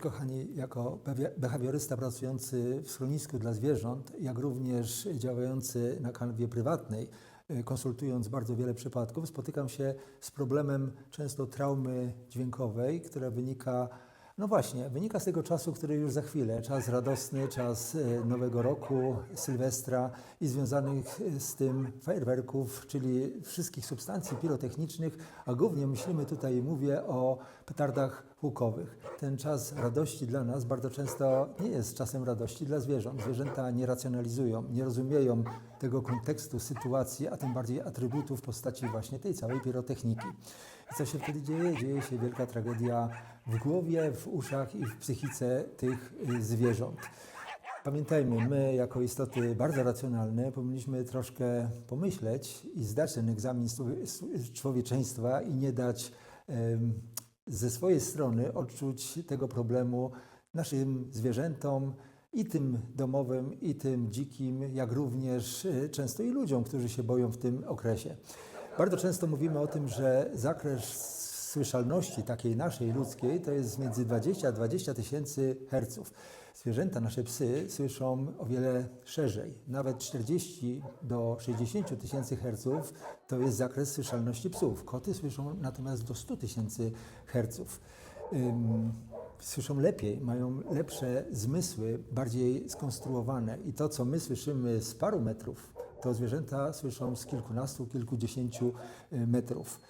Kochani, jako behawi- behawiorysta pracujący w schronisku dla zwierząt, jak również działający na kanwie prywatnej, y, konsultując bardzo wiele przypadków, spotykam się z problemem często traumy dźwiękowej, która wynika, no właśnie, wynika z tego czasu, który już za chwilę, czas radosny, czas y, Nowego Roku, Sylwestra i związanych y, z tym fajerwerków, czyli wszystkich substancji pirotechnicznych, a głównie myślimy tutaj, mówię o petardach hukowych. Ten czas radości dla nas bardzo często nie jest czasem radości dla zwierząt. Zwierzęta nie racjonalizują, nie rozumieją tego kontekstu, sytuacji, a tym bardziej atrybutów w postaci właśnie tej całej pirotechniki. I co się wtedy dzieje? Dzieje się wielka tragedia w głowie, w uszach i w psychice tych y, zwierząt. Pamiętajmy, my jako istoty bardzo racjonalne powinniśmy troszkę pomyśleć i zdać ten egzamin człowieczeństwa i nie dać ze swojej strony odczuć tego problemu naszym zwierzętom i tym domowym, i tym dzikim, jak również e, często i ludziom, którzy się boją w tym okresie. Bardzo często mówimy o tym, że zakres słyszalności takiej naszej ludzkiej to jest między 20 a 20 tysięcy herców. Zwierzęta, nasze psy słyszą o wiele szerzej. Nawet 40 do 60 tysięcy herców to jest zakres słyszalności psów. Koty słyszą natomiast do 100 tysięcy herców. Słyszą lepiej, mają lepsze zmysły, bardziej skonstruowane. I to, co my słyszymy z paru metrów, to zwierzęta słyszą z kilkunastu, kilkudziesięciu y, metrów.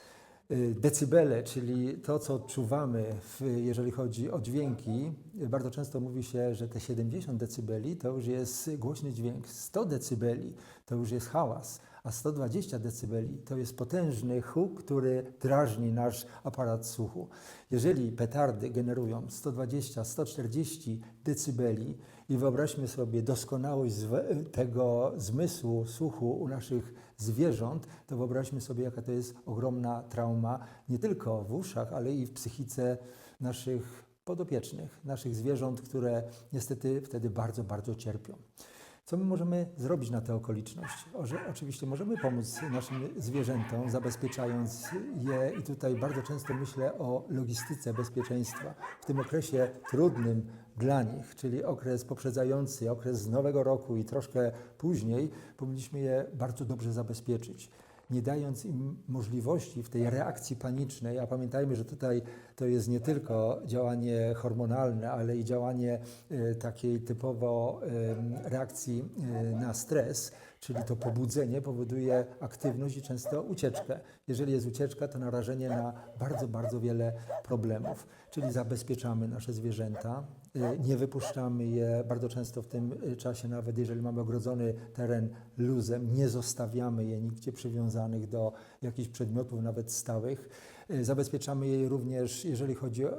Y, Decybele, czyli to, co odczuwamy, w, jeżeli chodzi o dźwięki, y, bardzo często mówi się, że te 70 decybeli to już jest głośny dźwięk, 100 decybeli to już jest hałas, a 120 decybeli to jest potężny huk, który drażni nasz aparat słuchu. Jeżeli petardy generują 120-140 decybeli i wyobraźmy sobie doskonałość tego zmysłu słuchu u naszych zwierząt, to wyobraźmy sobie, jaka to jest ogromna trauma, nie tylko w uszach, ale i w psychice naszych podopiecznych, naszych zwierząt, które niestety wtedy bardzo, bardzo cierpią. Co my możemy zrobić na tę okoliczność? Oczywiście możemy pomóc naszym zwierzętom, zabezpieczając je i tutaj bardzo często myślę o logistyce bezpieczeństwa. W tym okresie trudnym dla nich, czyli okres poprzedzający, okres z Nowego Roku i troszkę później, powinniśmy je bardzo dobrze zabezpieczyć nie dając im możliwości w tej reakcji panicznej, a pamiętajmy, że tutaj to jest nie tylko działanie hormonalne, ale i działanie e, takiej typowo reakcji e, na stres, czyli to pobudzenie powoduje aktywność i często ucieczkę. Jeżeli jest ucieczka, to narażenie na bardzo, bardzo wiele problemów. Czyli zabezpieczamy nasze zwierzęta, e, nie wypuszczamy je bardzo często w tym czasie, nawet jeżeli mamy ogrodzony teren luzem, nie zostawiamy je nigdzie przywiązanych do jakichś przedmiotów, nawet stałych. E, Zabezpieczamy je również, jeżeli chodzi o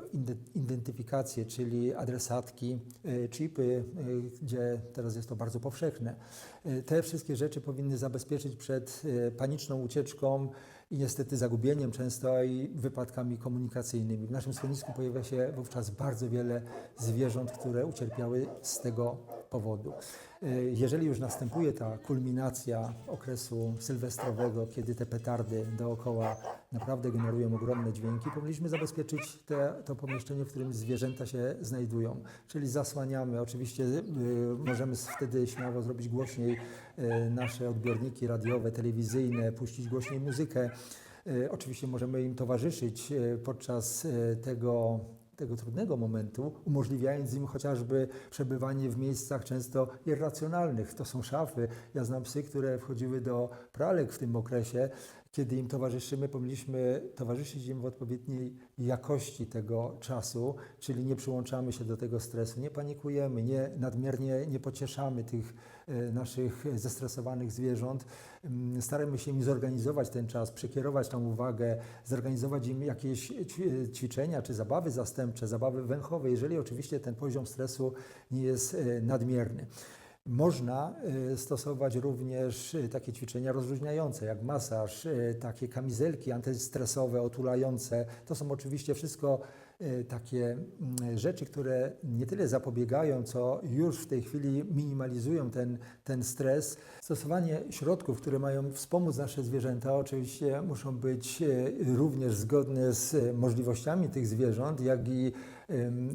identyfikację, czyli adresatki, e, chipy, e, gdzie teraz jest to bardzo powszechne. Te wszystkie rzeczy powinny zabezpieczyć przed paniczną ucieczką i niestety zagubieniem często i wypadkami komunikacyjnymi. W naszym schronisku pojawia się wówczas bardzo wiele zwierząt, które ucierpiały z tego powodu. E, Jeżeli już następuje ta kulminacja okresu sylwestrowego, kiedy te petardy dookoła naprawdę generują ogromne dźwięki, powinniśmy zabezpieczyć te, to pomieszczenie, w którym zwierzęta się znajdują. Czyli zasłaniamy, oczywiście y, możemy wtedy śmiało zrobić głośniej y, nasze odbiorniki radiowe, telewizyjne, puścić głośniej muzykę. Y, Oczywiście możemy im towarzyszyć y, podczas y, tego tego trudnego momentu, umożliwiając im chociażby przebywanie w miejscach często irracjonalnych. To są szafy. Ja znam psy, które wchodziły do pralek w tym okresie. Kiedy im towarzyszymy, powinniśmy towarzyszyć im w odpowiedniej jakości tego czasu, czyli nie przyłączamy się do tego stresu, nie panikujemy, nie nadmiernie nie pocieszamy tych e, naszych zestresowanych zwierząt. Mm, Staramy się im zorganizować ten czas, przekierować tą uwagę, zorganizować im jakieś ćwi- ćwiczenia czy zabawy zastępcze, zabawy węchowe, jeżeli oczywiście ten poziom stresu nie jest e, nadmierny. Można e, stosować również e, takie ćwiczenia rozluźniające, jak masaż, e, takie kamizelki antystresowe, otulające. To są oczywiście wszystko e, takie mm, rzeczy, które nie tyle zapobiegają, co już w tej chwili minimalizują ten, ten stres. Stosowanie środków, które mają wspomóc nasze zwierzęta, oczywiście muszą być e, również zgodne z e, możliwościami tych zwierząt, jak i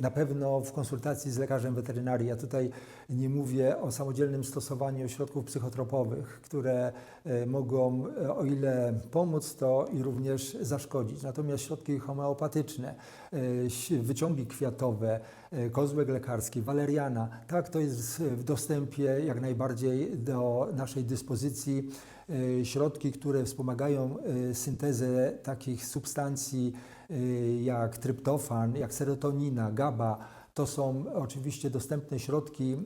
na pewno w konsultacji z lekarzem weterynarii. Ja tutaj nie mówię o samodzielnym stosowaniu środków psychotropowych, które mogą, o ile pomóc, to i również zaszkodzić. Natomiast środki homeopatyczne, wyciągi kwiatowe, e, kozłek lekarski, waleriana, tak, to jest w dostępie jak najbardziej do naszej dyspozycji. E, Środki, które wspomagają e, syntezę takich substancji jak tryptofan, jak serotonina, GABA, to są oczywiście dostępne środki,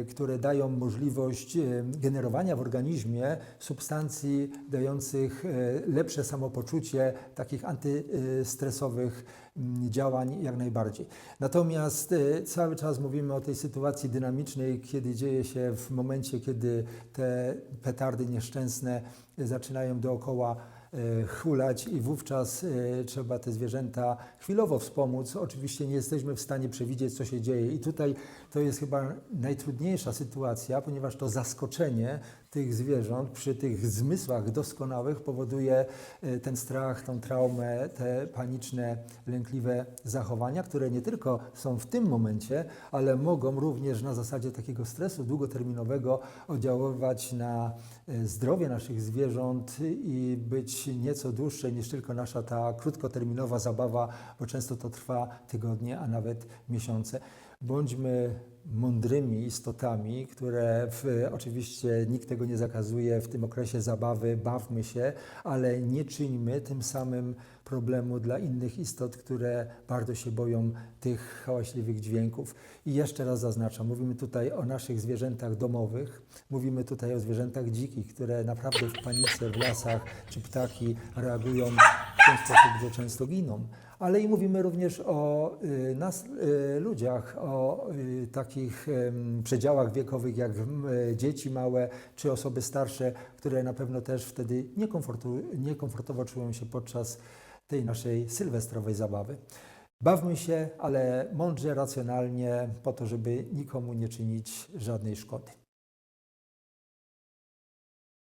e, które dają możliwość e, generowania w organizmie substancji dających e, lepsze samopoczucie, takich antystresowych mm, działań jak najbardziej. Natomiast cały czas mówimy o tej sytuacji dynamicznej, kiedy dzieje się w momencie, kiedy te petardy nieszczęsne zaczynają dookoła hulać i wówczas e, trzeba te zwierzęta chwilowo wspomóc. Oczywiście nie jesteśmy w stanie przewidzieć, co się dzieje i tutaj to jest chyba najtrudniejsza sytuacja, ponieważ to zaskoczenie tych zwierząt przy tych zmysłach doskonałych powoduje e, ten strach, tą traumę, te paniczne, lękliwe zachowania, które nie tylko są w tym momencie, ale mogą również na zasadzie takiego stresu długoterminowego oddziaływać na e, zdrowie naszych zwierząt i być nieco dłuższe niż tylko nasza ta krótkoterminowa zabawa, bo często to trwa tygodnie, a nawet miesiące. Bądźmy mądrymi istotami, które w, oczywiście nikt tego nie zakazuje w tym okresie zabawy, bawmy się, ale nie czyńmy tym samym problemu dla innych istot, które bardzo się boją tych hałaśliwych dźwięków. I jeszcze raz zaznaczam, mówimy tutaj o naszych zwierzętach domowych, mówimy tutaj o zwierzętach dzikich, które naprawdę w panice w lasach czy ptaki reagują ten sposób, że często giną. Ale i mówimy również o y, nas, y, ludziach, o y, takich przedziałach wiekowych jak dzieci małe czy osoby starsze, które na pewno też wtedy niekomfortowo czują się podczas tej naszej sylwestrowej zabawy. Bawmy się, ale mądrze, racjonalnie, po to, żeby nikomu nie czynić żadnej szkody.